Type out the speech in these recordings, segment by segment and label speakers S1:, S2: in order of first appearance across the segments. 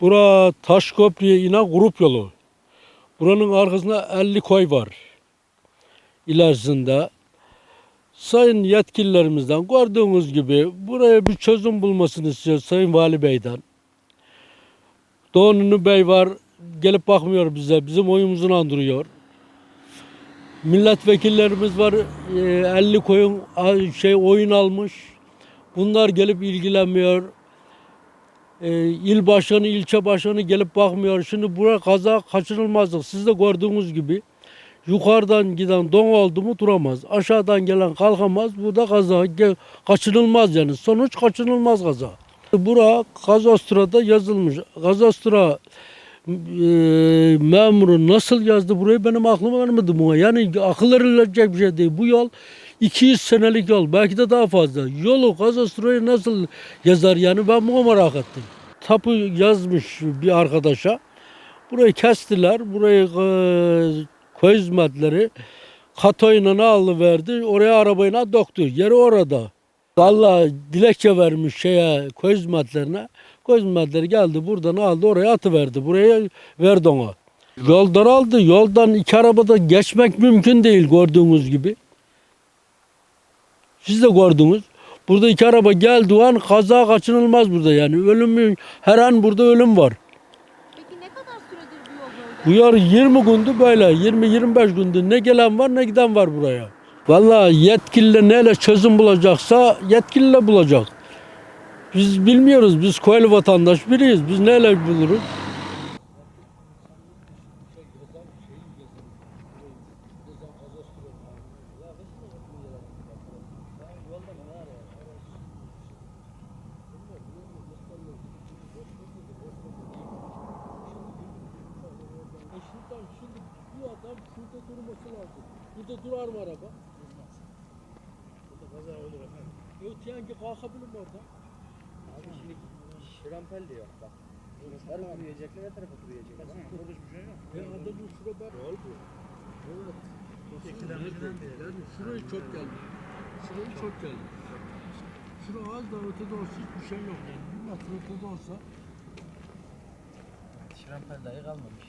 S1: Bura taş köprüye inen grup yolu. Buranın arkasında 50 koy var. İlerisinde. Sayın yetkililerimizden gördüğünüz gibi buraya bir çözüm bulmasını istiyoruz Sayın Vali Bey'den. Doğu Bey var gelip bakmıyor bize. Bizim oyumuzu andırıyor. Milletvekillerimiz var. e, 50 koyun a- şey oyun almış. Bunlar gelip ilgilenmiyor. E, il başkanı, ilçe başkanı gelip bakmıyor. Şimdi buraya kaza kaçınılmazlık. Siz de gördüğünüz gibi yukarıdan giden don oldu mu duramaz. Aşağıdan gelen kalkamaz. Burada kaza kaçınılmaz yani. Sonuç kaçınılmaz kaza. Bura Kazastra'da yazılmış. Kazastra e, memuru nasıl yazdı burayı benim aklıma gelmedi buna. Yani akıl verilecek bir şey değil. Bu yol 200 senelik yol. Belki de daha fazla. Yolu Kazastra'yı nasıl yazar yani ben bunu merak ettim. Tapu yazmış bir arkadaşa. Burayı kestiler. Burayı e, köy hizmetleri katoyla alıverdi. Oraya arabayla döktü. Yeri orada. Vallahi dilekçe vermiş şeye köy hizmetlerine. Köy hizmetleri geldi buradan aldı oraya atıverdi. Buraya verdi ona. Yol daraldı. Yoldan iki arabada geçmek mümkün değil gördüğünüz gibi. Siz de gördünüz. Burada iki araba geldiği an kaza kaçınılmaz burada yani. Ölüm her an burada ölüm var.
S2: Peki ne kadar süredir bu yol böyle?
S1: Bu yar 20 gündü böyle. 20-25 gündür ne gelen var ne giden var buraya. Vallahi yetkililer neyle çözüm bulacaksa yetkililer bulacak. Biz bilmiyoruz. Biz köylü vatandaş biriyiz. Biz neyle buluruz? Burada durar mı araba? Durmaz. Burada kaza olur efendim. Yok yani kalkabilir mi orada?
S3: Abi şimdi şrampel de yok bak. Her kuruyacaklar her tarafa kuruyacaklar.
S1: Ya adamın şura ben... Yol bu. Evet. Yani şurayı çok geldi. Şurayı çok geldi. Şura az da ötede olsa hiçbir şey yok yani. Bir metre ötede olsa.
S3: Şrampel dahi kalmamış.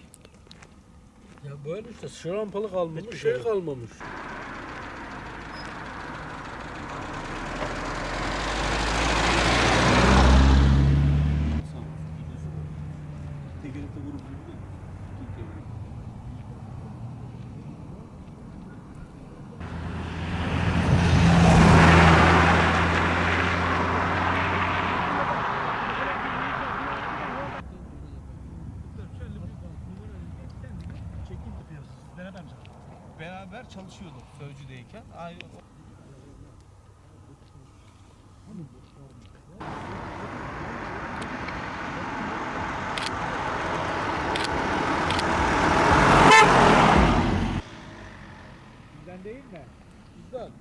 S1: Ya böyle işte şurampalı kalmamış, bir şey kalmamış.
S4: Beraber çalışıyorduk Sözcü'deyken
S3: Bizden değil mi?
S1: Bizden.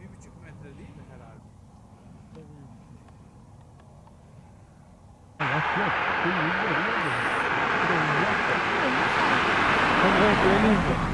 S4: Bir buçuk metre değil mi herhalde?
S1: Yok yok.